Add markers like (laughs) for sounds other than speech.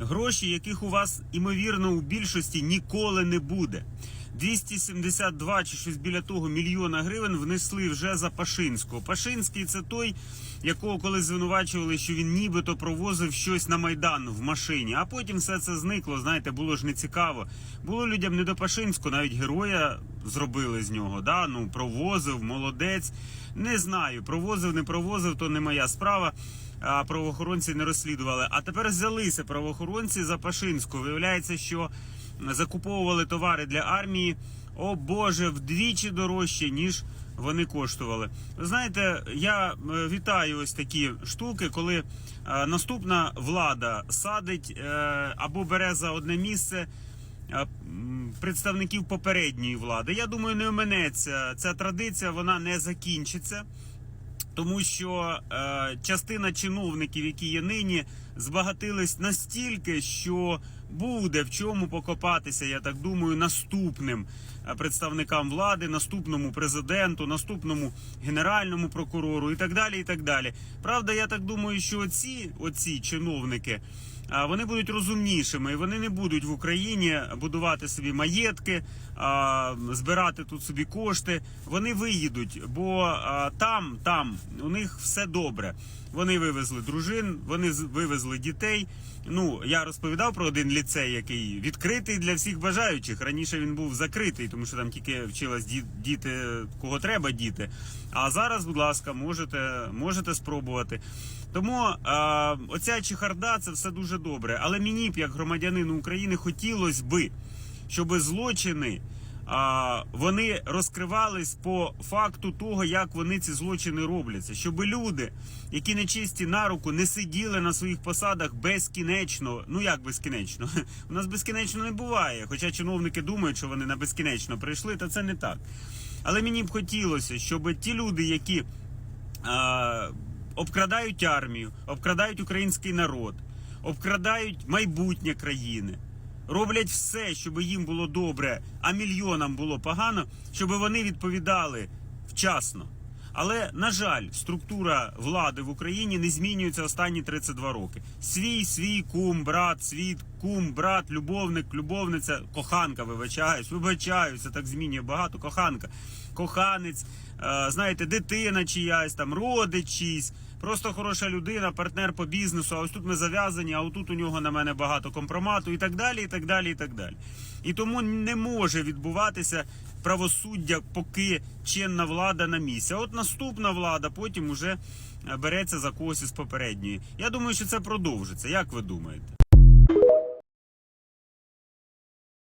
Гроші, яких у вас, імовірно, у більшості ніколи не буде. 272 чи щось біля того мільйона гривень внесли вже за Пашинського. Пашинський це той, якого коли звинувачували, що він нібито провозив щось на майдан в машині, а потім все це зникло. Знаєте, було ж не цікаво. Було людям не до Пашинського, навіть героя зробили з нього. Да? Ну провозив, молодець. Не знаю, провозив, не провозив, то не моя справа. Правоохоронці не розслідували. А тепер взялися правоохоронці за Пашинського. Виявляється, що закуповували товари для армії. О Боже, вдвічі дорожче, ніж вони коштували. Ви знаєте, я е, вітаю ось такі штуки, коли е, наступна влада садить е, або бере за одне місце представників попередньої влади. Я думаю, не оминеться ця традиція, вона не закінчиться. Тому що е, частина чиновників, які є нині, збагатились настільки, що буде в чому покопатися, я так думаю, наступним е, представникам влади, наступному президенту, наступному генеральному прокурору і так далі. І так далі. Правда, я так думаю, що оці, оці чиновники. Вони будуть розумнішими, і вони не будуть в Україні будувати собі маєтки, збирати тут собі кошти. Вони виїдуть, бо там, там у них все добре. Вони вивезли дружин, вони з- вивезли дітей. Ну я розповідав про один ліцей, який відкритий для всіх бажаючих. Раніше він був закритий, тому що там тільки вчилась діти, кого треба діти. А зараз, будь ласка, можете, можете спробувати. Тому е, оця чехарда це все дуже добре. Але мені б, як громадянину України, хотілося би, щоб злочини. Вони розкривались по факту того, як вони ці злочини робляться, щоб люди, які нечисті на руку, не сиділи на своїх посадах безкінечно. Ну як безкінечно? (laughs) У нас безкінечно не буває. Хоча чиновники думають, що вони на безкінечно прийшли, та це не так. Але мені б хотілося, щоб ті люди, які а, обкрадають армію, обкрадають український народ, обкрадають майбутнє країни. Роблять все, щоб їм було добре, а мільйонам було погано, щоб вони відповідали вчасно. Але на жаль, структура влади в Україні не змінюється останні 32 роки. Свій, свій кум, брат, свій кум, брат, любовник, любовниця, коханка, вибачаюсь, вибачаюся, так змінює багато. Коханка, коханець, е, знаєте, дитина чиясь, там родич чийсь, просто хороша людина, партнер по бізнесу. А ось тут ми зав'язані, а отут у нього на мене багато компромату, і так далі, і так далі, і так далі. І тому не може відбуватися правосуддя, поки чинна влада на місці. От наступна влада потім уже е, береться за когось із попередньої. Я думаю, що це продовжиться. Як ви думаєте?